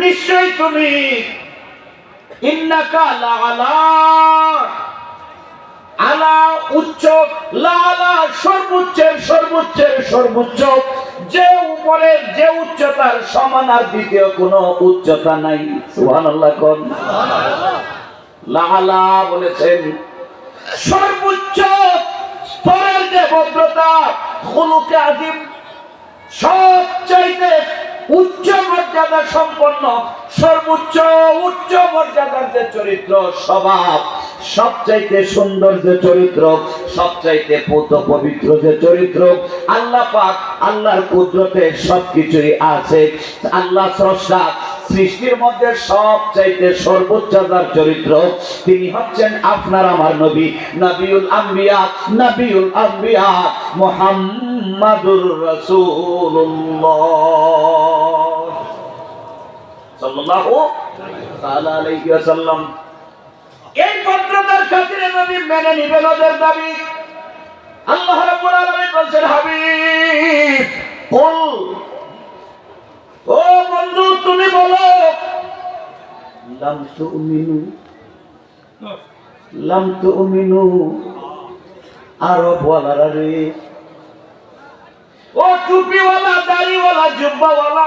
নিশ্চয়ই তুমি। আলা উচ্চ লালা সর্বোচ্চের সর্বোচ্চের, সর্বোচ্চ। যে যে উচ্চতার সমান আর দ্বিতীয় উচ্চতা নাই। লালা বলেছেন, সর্বোচ্চ স্তরের যে ভদ্রতা, খুলুকে আজিম, সবচাইতে উচ্চ মর্যাদা সম্পন্ন, সর্বোচ্চ, উচ্চ মর্যাদার যে চরিত্র, স্বভাব, সবচাইতে সুন্দর যে চরিত্র, সবচাইতে পুত পবিত্র যে চরিত্র, আল্লাহ পাক আল্লাহর কুদরতে সবকিছুই আছে। আল্লাহ স্রষ্টা সৃষ্টির মধ্যে সবচাইতে সর্বোচ্চ যার চরিত্র, তিনি হচ্ছেন আপনার আমার নবী, নবিউল আম্বিয়া নবিউল আম্বিয়া মুহাম্মাদুর রাসূলুল্লাহ। এই ভদ্রতার খাতিরে নবী মেনে নিবেন ওদের দাবি। আল্লাহ রাব্বুল আলামিন বলছেন, হাবিব কুল ও বন্ধু, তুমি বলো, লাম তুমিনু লাম তুমিনু, আরও বলার রে। ও টুপিওয়ালা, দাড়িওয়ালা, জুব্বাওয়ালা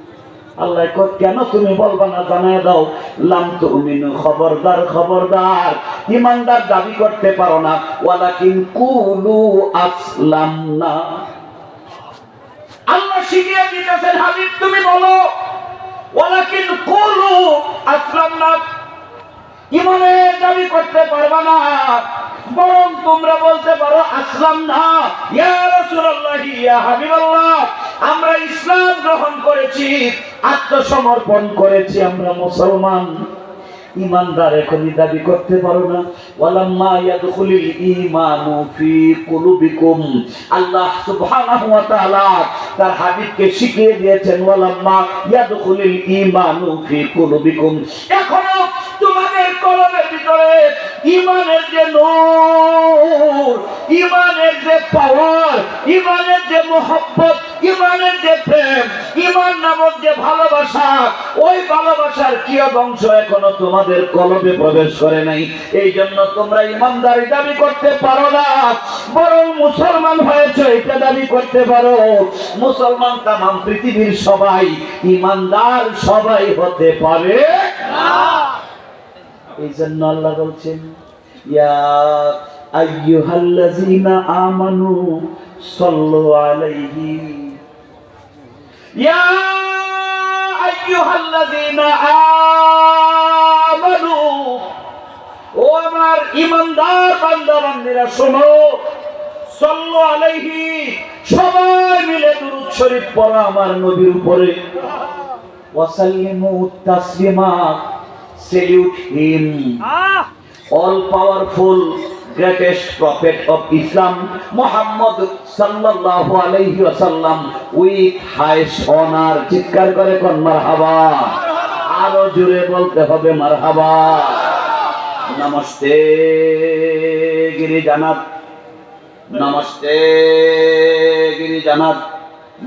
আল্লাহ কয়, কেন তুমি বলবা না জানায় দাও। লাম তুমিনু খবরদার খবরদার। ইমানদার দাবি করতে পারো না। ওয়ালাকিন কুলু আসলাম না আল্লাহ শিখিয়ে দিতেছেন হাবিব তুমি বলো ওয়ালাকিন কুলু আসলাম না ইমানের দাবি করতে পারবা না। বরং তোমরা বলতে পারো আসলাম না ইয়া রাসূলুল্লাহ ইয়া হাবিবাল্লাহ। আমরা ইসলাম গ্রহণ করেছি, আত্মসমর্পণ করেছি আমরা মুসলমান। ইমানদার এখনই দাবি করতে পারো না। ওয়ালাম্মা ইয়াদখুলিল ঈমানু ফি কুলুবিকুম। আল্লাহ সুবহানাহু ওয়া তাআলা তার হাবিবকে শিখিয়ে দিয়েছেন, ওয়ালাম্মা ইয়াদখুলিল ঈমানু ফি কুলুবিকুম। এখনও তোমাদের কলমের ভিতরে ইমানের যে নূর ইমানের যে পাওয়ার ইমানের যে মোহব্বত ইমানের যে প্রেম, ইমান নামক যে ভালোবাসা, ওই ভালোবাসার কিয়দ অংশ এখনও তোমাদের কলবে প্রবেশ করে নাই। এই জন্য তোমরা ইমানদারি দাবি করতে পারো না, বরং মুসলমান হয়েছে, এটা দাবি করতে পারো। মুসলমান তামাম পৃথিবীর সবাই, ইমানদার সবাই হতে পারে এই জন্য আল্লাহ বলছেন, ইয়া আইয়ুহাল্লাযীনা আমানু সাল্লু আলাইহি ইয়া আইয়ুহাল্লাযীনা আমানু ও আমার ইমানদার বান্দা বান্দীরা শোনো সাল্লু আলাইহি সবাই মিলে দুরূদ শরীফ পড়ো আমার নবীর উপরে। ওয়াসাল্লিমু Taslima. salute him all powerful greatest prophet of Islam Muhammad sallallahu alayhi wasallam with highest honor চিৎকার করে কোন মারহাবা আরও জোরে বলতে হবে মারহাবা নমস্তে গিরি জানাত নমস্তে গিরি জানাত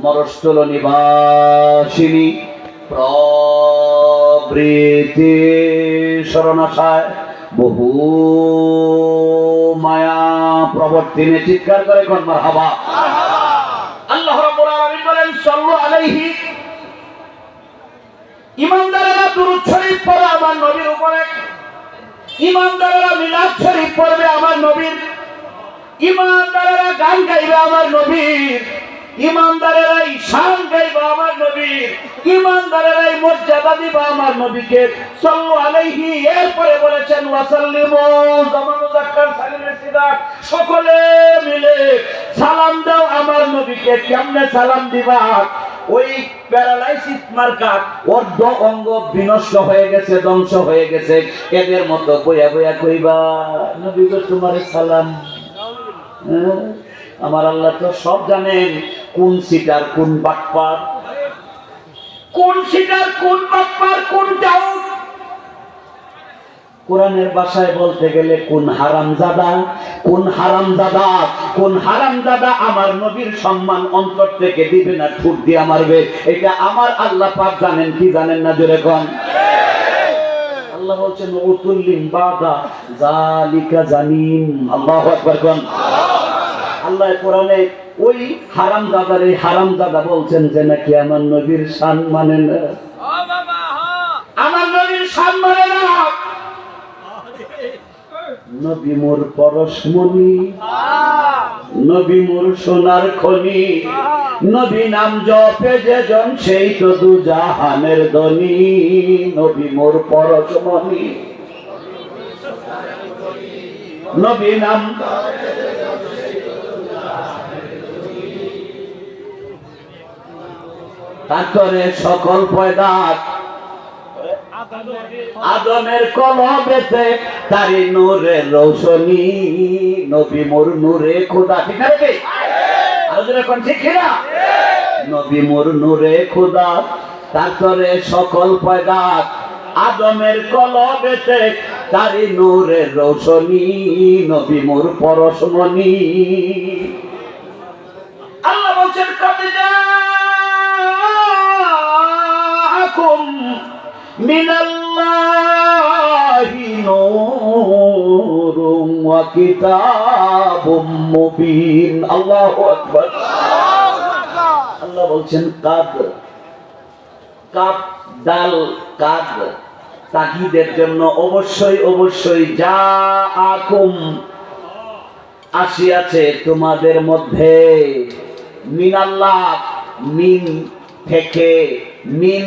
মরস্থল নিবাসিনী প্রবৃতি শরণাশায় বহু মায়া প্রবর্তিনে চিৎকার করে কোন, মারহাবা। আল্লাহ বলেন আলাইহি। ইমানদারেরা দুরূদ শরীফ পড়ে, আমার নবীর উপরে। ইমানদারেরা মিলাদ শরীফ পড়বে, আমার নবীর। ইমানদারেরা গান গাইবে, আমার নবীর। ইমানদারেরা নবীর ইমানদারেরাই মর্যাদা দিবে আমার নবীকে। সাল্লু আলাইহি, এরপরে বলেছেন, ওয়াসাল্লিমু জামানু যাক্কার সালিমে সিদাক। সকলে মিলে সালাম দাও আমার নবীকে। কেমনে সালাম দিবা? ওই প্যারালাইসিস মার্কা অর্ধ অঙ্গ বিনষ্ট হয়ে গেছে, ধ্বংস হয়ে গেছে। এদের মতো বইয়া বইয়া কইবা, নবী গো, তোমার সালাম। হ্যাঁ? আমার আল্লাহ তো সব জানেন কোন সিটার কোন বাটপার। কোন সিটার, কোন বাটপার কোন ডাউট কোরআনের ভাষায় বলতে গেলে কোন হারামজাদা কোন হারামজাদা কোন হারামজাদা আমার নবীর সম্মান অন্তর থেকে দিবে না, ঠুট দিয়ে মারবে। এটা আমার আল্লাহ পাক জানেন, কি জানেন না জোরে কন? আল্লাহ বলছেন উতুল্লিম বাদা জালিকা জানিম। আল্লাহু আকবার কোন। আল্লাহ কোরআনে ওই হারাম দাদার এই হারাম দাদা বলছেন যে নাকি আমার নবীর শান মানে না। আমার নবীর শান মানে না। নবী মোর পরশমণি নবী মোর সোনার খনি নবী নাম জপে যে জন সেই তো দু জাহানের ধনী। নবী মোর পরশমণি। নবী নাম তারপরে সকল পয়দাত আদমের কলবেতে তারি নূরে রৌশনী, নবী মোর নূরে খোদা, ঠিক আছে আলোচনা ঠিক কিনা নবী মোর নূরে খোদা, তারপরে সকল পয়দাত আদমের কলবেতে তারি নূরে রৌশনী, নবী মোর পরশমণি। আল্লাহ বলছেন কবে আল্লাহ বলছেন কাদ কাপ ডাল কাদ তাকিদের জন্য অবশ্যই অবশ্যই যা আকুম আসিয়াছে তোমাদের মধ্যে মিনাল্লাহ, মিন থেকে, মিন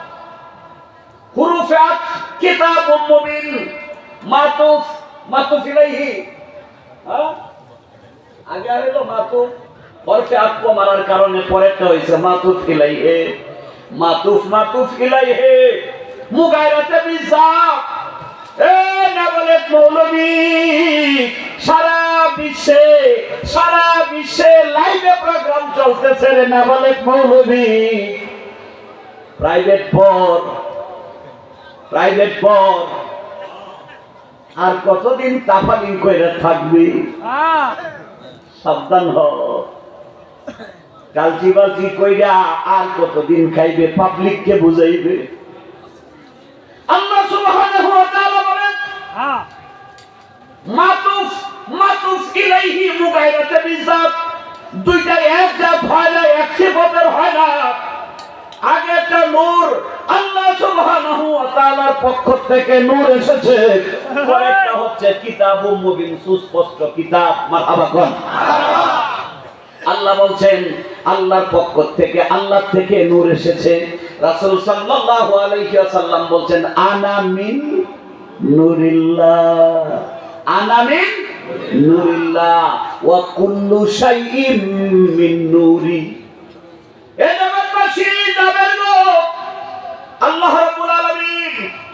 হুরুফাত কিতাব মুবিন মাতুফ মাতুফ ইলাইহি। হ্যাঁ? আগে হলো মাতুফ। হরফে আত্ম মারার কারণে পরেরটা হয়েছে মাতুফ মাতুফ মাতুফ মুগাইরাতে বিজাব এ নাবলেক মৌলবী, সারা বিশ্বে সারা বিশ্বে লাইভে প্রোগ্রাম চলতেছে রে নাবলেক মৌলবী। প্রাইভেট পর প্রাইভেট পর। আর কতদিন তাফালিং কইরা থাকবি? সাবধান হ। কালচি বালচি কইরা আর কতদিন খাইবে পাবলিককে বুঝাইবে। আল্লাহ সুবহানাহু ওয়া তাআলা বলেন, মাতুফ মাতুফ ইলাইহি মুগাইরাতে দুইটা এক জাত হয় না এক সিফতের হয় না আগে একটা নূর, আল্লাহ সুবহানাহু ওয়া তাআলার পক্ষ থেকে নূর এসেছে। পরেরটা হচ্ছে কিতাবুম মুবিন, সুস্পষ্ট কিতাব। মারহাবা, কোন? আল্লাহ বলছেন, আল্লাহর পক্ষ থেকে আল্লাহ থেকে নূর এসেছে। রাসূল সাল্লাল্লাহু আলাইহি ওয়াসাল্লাম বলছেন, আনা মিন নূরিল্লাহ। আনা মিন নূরিল্লাহ। ওয়া কুল্লু শাইইন মিন নূরি। আল্লাহ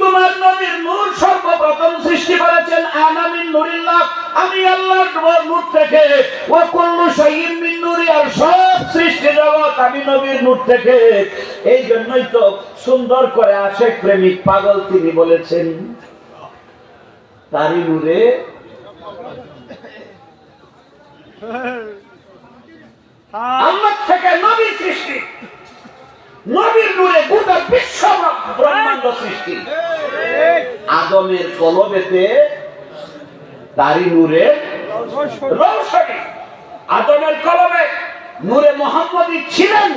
তোমার নবীর নূর সর্বপ্রথম সৃষ্টি করেছেন আনামিন নূরিল্লাহ। আমি আল্লাহর নূর থেকে সব সৃষ্টি জগৎ আমি নবীর নূর থেকে। এই জন্যই তো সুন্দর করে আশেক প্রেমিক পাগল তিনি বলেছেন, তারই নূরে আল্লাহ থেকে নবী সৃষ্টি। নবীর নূরে গোটা বিশ্ব ব্রহ্মাণ্ড সৃষ্টি। আদমের কলবেতে তারই নূরে রৌশনী। আদমের কলবে নূরে মোহাম্মদী ছিলেন।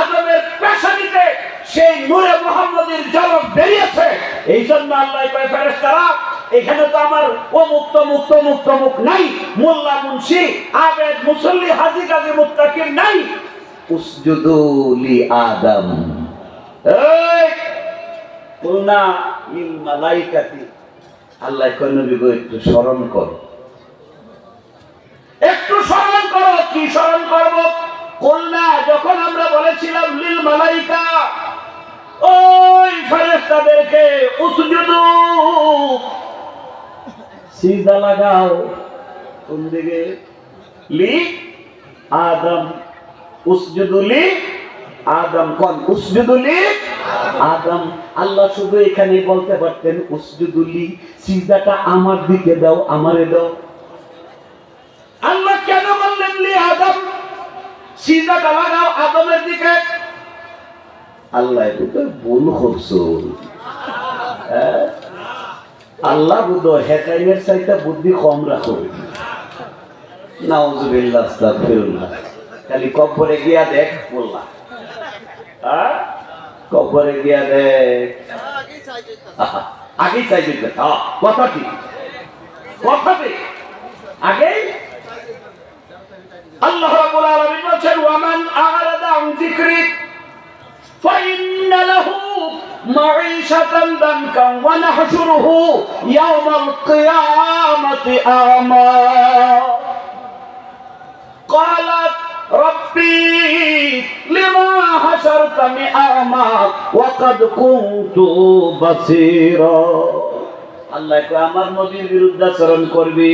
আদমের পেশানিতে সেই নূরে মোহাম্মদীর জলক বেরিয়েছে। এই জন্য আল্লাহ কয়, ফেরেশতারা এখানে তো আমার অমুক তমুক তমুক তমুক নাই। মোল্লা মুন্সি, আবেদ মুসল্লি, হাজি গাজী মুত্তাকির নাই। উসজুদু আদম। এই, কুলনা মালাইকাতি। আল্লাহ কয় একটু স্মরণ কর। একটু স্মরণ করো, কি স্মরণ করব? কুলনা, যখন আমরা বলেছিলাম লিল মালাইকা, ওই ফেরেশতাদেরকে, উসজুদু সিজদা লাগাও। কোন দিকে? লি আদম। উসজুদুলি আদম। কোন? উসজুদুলি আদম। আল্লাহ শুধু এখানে বলতে পারতেন উসজুদুলি সিজদাটা আমার দিকে দাও, আমারে দাও। আল্লাহ কেন বললেন লি আদম? সিজদাটা লাগাও আদমের দিকে। আল্লাহ তো ভুল করছ। হ্যাঁ? আল্লাহ বুদ্ধ হেকাইমের চাইতে বুদ্ধি কম রাখো। নাউজুবিল্লাহ খালি কব্বরে গিয়া দেখ বললা হ্যাঁ? কব্বরে গিয়া দেখ। আগেই চাই দিতে কথা ঠিক কথা ঠিক আগেই? আল্লাহ রাব্বুল আলামিন বলেন ওয়ামান আ'রাদা আন যিকরি فإن له معيشة ضنكا ونحشره يوم القيامة أعمى قالت ربي لما حشرتني أعمى وقد كنت بصيرا আল্লাহ আমার নবীর বিরুদ্ধাচরণ করবি,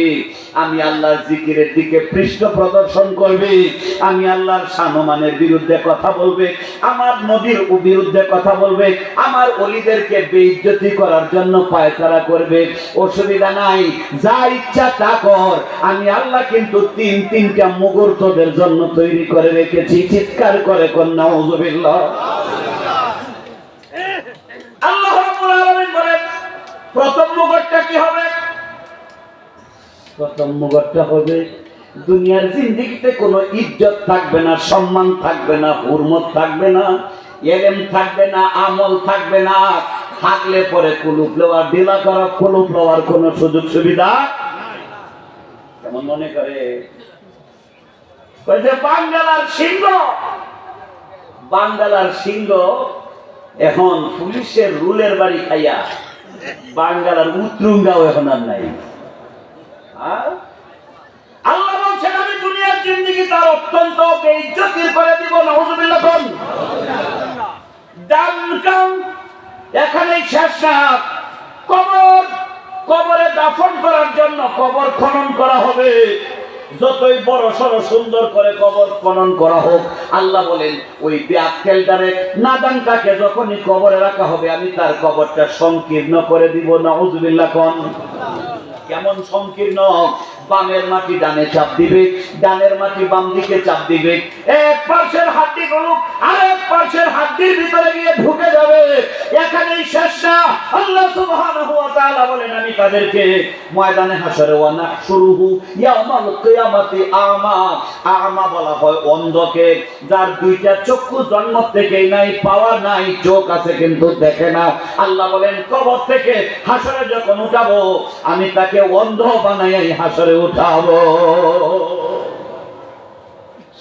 আমি আল্লাহর জিকিরের দিকে পৃষ্ঠ প্রদর্শন করবি, আমি আল্লাহর সানমানের বিরুদ্ধে কথা বলবে, আমার নবীর বিরুদ্ধে কথা বলবে, আমার অলিদেরকে বেইজ্জতি করার জন্য পায়তারা করবে। অসুবিধা নাই, যা ইচ্ছা তা কর। আমি আল্লাহ কিন্তু তিন তিনটা মুহূর্তদের জন্য তৈরি করে রেখেছি, চিৎকার করে কন্যা আল্লাহ বলেন প্রথম মুগরটা কি হবে? প্রথম মুগরটা হবে, দুনিয়ার জিন্দিগিতে কোনো ইজ্জত থাকবে না, সম্মান থাকবে না, হুরমত থাকবে না, এলেম থাকবে না, আমল থাকবে না। থাকলে পরে কুলুপ লওয়ার ডিলা করা, কুলুপ লওয়ার কোনো সুযোগ সুবিধা কেমন মনে করে বাঙ্গালার সিংহ বাঙ্গালার সিংহ এখন পুলিশের রুলের বাড়ি খাইয়া বাঙ্গালার উত্রুঙ্গাও এখন আর নাই। আল্লাহ বলছেন, আমি দুনিয়ার জিন্দিগি তার অত্যন্ত বেইজ্জতির করে দিব কোন দানকাম এখানে শেষ না কবর, কবরে দাফন করার জন্য কবর খনন করা হবে। যতই বড় সড় সুন্দর করে কবর খনন করা হোক, আল্লাহ বলেন, ওই ব্যাকেলটারে নাদানটাকে যখনই কবরে রাখা হবে, আমি তার কবরটা সংকীর্ণ করে দিব না উজবিল্লা কন। কেমন সংকীর্ণ? বামের মাটি ডানে চাপ দিবে, ডানের মাটি বাম দিকে চাপ দিবে। এক পার্শ্বের হাড্ডি গুলো আরেক পার্শ্বের হাড্ডির ভিতরে গিয়ে ঢুকে যাবে। এখানেই শেষ না। আল্লাহ বলেন, আমি তাদেরকে ময়দানে হাসরে ওয়া নাহশুরুহু ইয়াউমাল কিয়ামাতি আমা। আমা বলা হয় অন্ধকে, যার দুইটা চক্ষু জন্ম থেকেই নাই, পাওয়া নাই, চোখ আছে কিন্তু দেখে না। আল্লাহ বলেন, কবর থেকে হাসরে যখন উঠাবো, আমি তাকে অন্ধ বানাই হাসরে উঠাবো।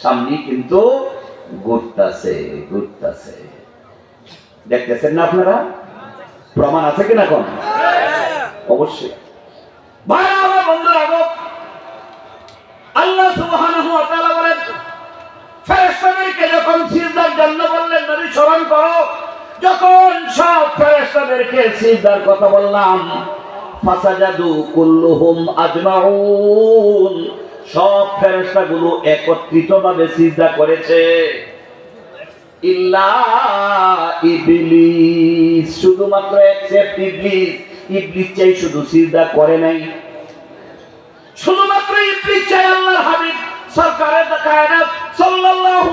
সামনে কিন্তু ঘুরতাছে ঘুরতাছে। দেখতেছেন না আপনারা? প্রমাণ আছে কিনা কোন অবশ্যই। আল্লাহ যখন বললেন করো সব ফেরেশতাদেরকে সিজদার কথা বললাম ফাসাজাদু কুল্লুহুম আজমাউন। সব ফেরেশতাগুলো একত্রিতভাবে সিজদা করেছে। ইল্লা ইবলিস, শুধুমাত্র ইবলিস। ইবলিস চাই শুধু সিজদা করে নাই। শুধুমাত্র ইবলিস চাই আল্লাহর হাবিব, সরকারের কায়নাত, সাল্লাল্লাহু